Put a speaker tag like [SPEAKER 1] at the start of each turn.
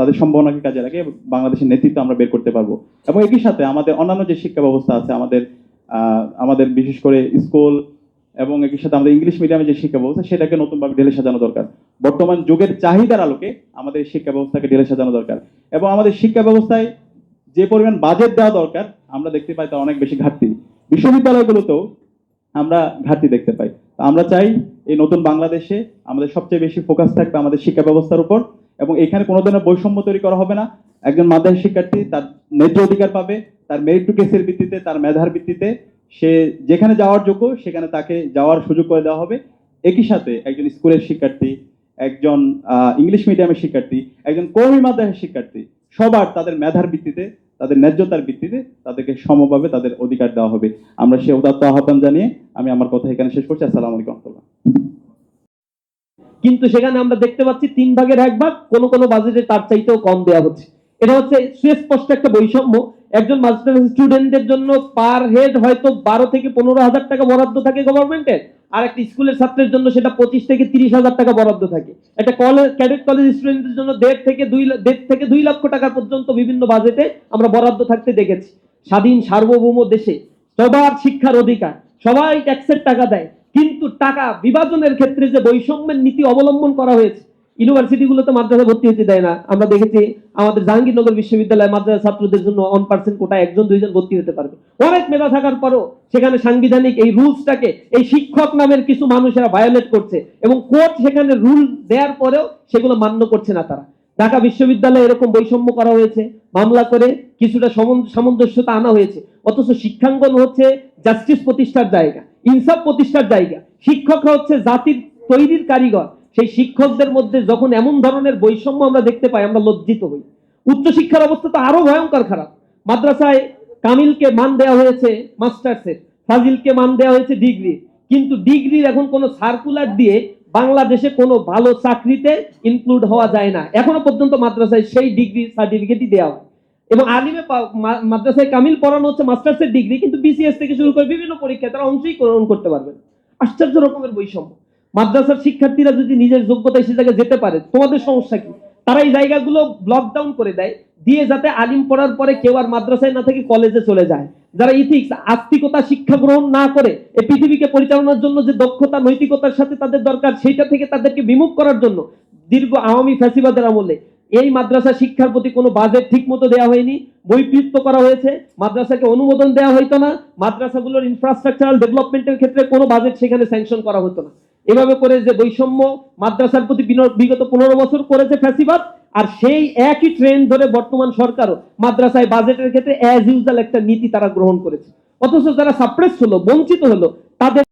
[SPEAKER 1] তাদের সম্ভাবনাকে কাজে লাগে বাংলাদেশের নেতৃত্ব আমরা বের করতে পারব। এবং একই সাথে আমাদের অন্যান্য যে শিক্ষা ব্যবস্থা আছে, আমাদের আমাদের বিশেষ করে স্কুল এবং একই সাথে আমাদের ইংলিশ মিডিয়ামে যে শিক্ষা ব্যবস্থা, সেটাকে নতুনভাবে ঢেলে সাজানো দরকার। বর্তমান যুগের চাহিদার আলোকে আমাদের শিক্ষা ব্যবস্থাকে ঢেলে সাজানো দরকার। এবং আমাদের শিক্ষা ব্যবস্থায় যে পরিমাণ বাজেট দেওয়া দরকার, আমরা দেখতে পাই তার অনেক বেশি ঘাটতি। বিশ্ববিদ্যালয়গুলোতেও আমরা ঘাটতি দেখতে পাই। তো আমরা চাই এই নতুন বাংলাদেশে আমাদের সবচেয়ে বেশি ফোকাস থাকবে আমাদের শিক্ষা ব্যবস্থার উপর। এবং এখানে কোনো ধরনের বৈষম্য তৈরি করা হবে না। একজন মাধ্যমিক শিক্ষার্থী তার ন্যায্য অধিকার পাবে, তার মেরিট কেসের ভিত্তিতে, তার মেধার ভিত্তিতে। সে যেখানে যাওয়ার যোগ্য, সেখানে তাকে যাওয়ার সুযোগ করে দেওয়া হবে। একই সাথে একজন স্কুলের শিক্ষার্থী, একজন ইংলিশ মিডিয়ামের শিক্ষার্থী, একজন কর্মী মাধ্যমিক শিক্ষার্থী, সবার তাদের মেধার ভিত্তিতে, তাদের ন্যায্যতার ভিত্তিতে তাদেরকে সমভাবে তাদের অধিকার দেওয়া হবে। আমরা সে উদাত্ত আহ্বান জানিয়ে আমি আমার কথা এখানে শেষ করছি। আসসালামু আলাইকুম
[SPEAKER 2] কিন্তু সেখানে আমরা দেখতে পাচ্ছি তিন ভাগের এক ভাগ কোন কোন বাজেটে তার চাইতেও কম দেওয়া হচ্ছে। এটা হচ্ছে সুস্পষ্ট একটা বৈষম্য। একজন মাস্টার স্টুডেন্টদের জন্য পার হেড হয়তো বারো থেকে পনেরো হাজার টাকা বরাদ্দ থাকে গভর্নমেন্টের আর একটা স্কুলের ছাত্রের জন্য সেটা পঁচিশ থেকে তিরিশ হাজার টাকা বরাদ্দ থাকে। একটা কলেজ ক্যাডেট কলেজ স্টুডেন্টদের জন্য দেড় থেকে দুই দেড় থেকে দুই লক্ষ টাকা পর্যন্ত বিভিন্ন বাজেটে আমরা বরাদ্দ থাকতে দেখেছি। স্বাধীন সার্বভৌম দেশে সবার শিক্ষার অধিকার। সবাই ট্যাক্সের টাকা দেয়। কিন্তু টাকা বিভাজনের ক্ষেত্রে যে বৈষম্যের নীতি অবলম্বন করা হয়েছে, ইউনিভার্সিটিগুলোতে মাদ্রাসা ভর্তি হতে দেয় না। আমরা দেখেছি আমাদের জাহাঙ্গীরনগর বিশ্ববিদ্যালয়ে মাদ্রাসা ছাত্রদের জন্য ওয়ান পার্সেন্ট কোটা একজন, দুইজন ভর্তি হতে পারবে। অনেক মেধা থাকার পরও সেখানে সাংবিধানিক এই রুলসটাকে, এই শিক্ষক নামের কিছু মানুষেরা ভায়োলেট করছে এবং কোর্ট সেখানে রুল দেওয়ার পরেও সেগুলো মান্য করছে না তারা। ঢাকা বিশ্ববিদ্যালয়ে এরকম বৈষম্য করা হয়েছে, মামলা করে কিছুটা সামঞ্জস্যতা আনা হয়েছে। অথচ শিক্ষাঙ্গন হচ্ছে জাস্টিস প্রতিষ্ঠার জায়গা, ইনসাফ প্রতিষ্ঠার জায়গা। শিক্ষকরা হচ্ছে জাতির তৈরির কারিগর। সেই শিক্ষকদের মধ্যে যখন এমন ধরনের বৈষম্য আমরা দেখতে পাই, আমরা লজ্জিত হই। উচ্চশিক্ষার অবস্থা তো আরও ভয়ঙ্কর খারাপ। মাদ্রাসায় কামিলকে মান দেওয়া হয়েছে মাস্টার্সের, ফাজিলকে মান দেওয়া হয়েছে ডিগ্রি কিন্তু ডিগ্রির এখন কোনো সার্কুলার দিয়ে বাংলাদেশে কোনো ভালো চাকরিতে ইনক্লুড হওয়া যায় না। এখনও পর্যন্ত মাদ্রাসায় সেই ডিগ্রি সার্টিফিকেটই দেওয়া হয়। এবং আলিমে মাদ্রাসায় কামিল পড়ানো হচ্ছে মাস্টার্সের ডিগ্রি কিন্তু বিসিএস থেকে শুরু করে বিভিন্ন পরীক্ষায় তারা অংশই গ্রহণ করতে পারবে আশ্চর্য রকমের বৈষম্য। মাদ্রাসার শিক্ষার্থীরা যদি নিজের যোগ্যতায় সে জায়গায় যেতে পারে, তোমাদের সমস্যা কি? তারা এই জায়গাগুলো ব্লক ডাউন করে দেয়। দিয়ে যাতে আলিম পড়ার পরে কেউ আর মাদ্রাসায় না থেকে কলেজে চলে যায়। যারা ইথিক্স আস্তিকতা, শিক্ষা গ্রহণ না করে, এই পৃথিবীকে পরিচালনার জন্য যে দক্ষতা, নৈতিকতার সাথে তাদের দরকার, সেইটা থেকে তাদেরকে বিমুখ করার জন্য দীর্ঘ আওয়ামী ফ্যাসিবাদের আমলে এই মাদ্রাসা শিক্ষার প্রতি কোনো বাজেট ঠিক মতো দেওয়া হয়নি বৈপৃত্য করা হয়েছে, মাদ্রাসাকে অনুমোদন দেওয়া হইতো না, মাদ্রাসাগুলোর ইনফ্রাস্ট্রাকচারাল ডেভেলপমেন্টের ক্ষেত্রে কোনো বাজেট সেখানে স্যাংশন করা হতো না। এভাবে করে যে বৈষম্য মাদ্রাসার প্রতি বিগত পনেরো বছর করেছে ফ্যাসিবাদ আর সেই একই ট্রেন ধরে বর্তমান সরকারও মাদ্রাসায় বাজেটের ক্ষেত্রে অ্যাজ ইউজাল একটা নীতি তারা গ্রহণ করেছে। অথচ যারা সাপ্রেস হলো, বঞ্চিত হলো, তাদের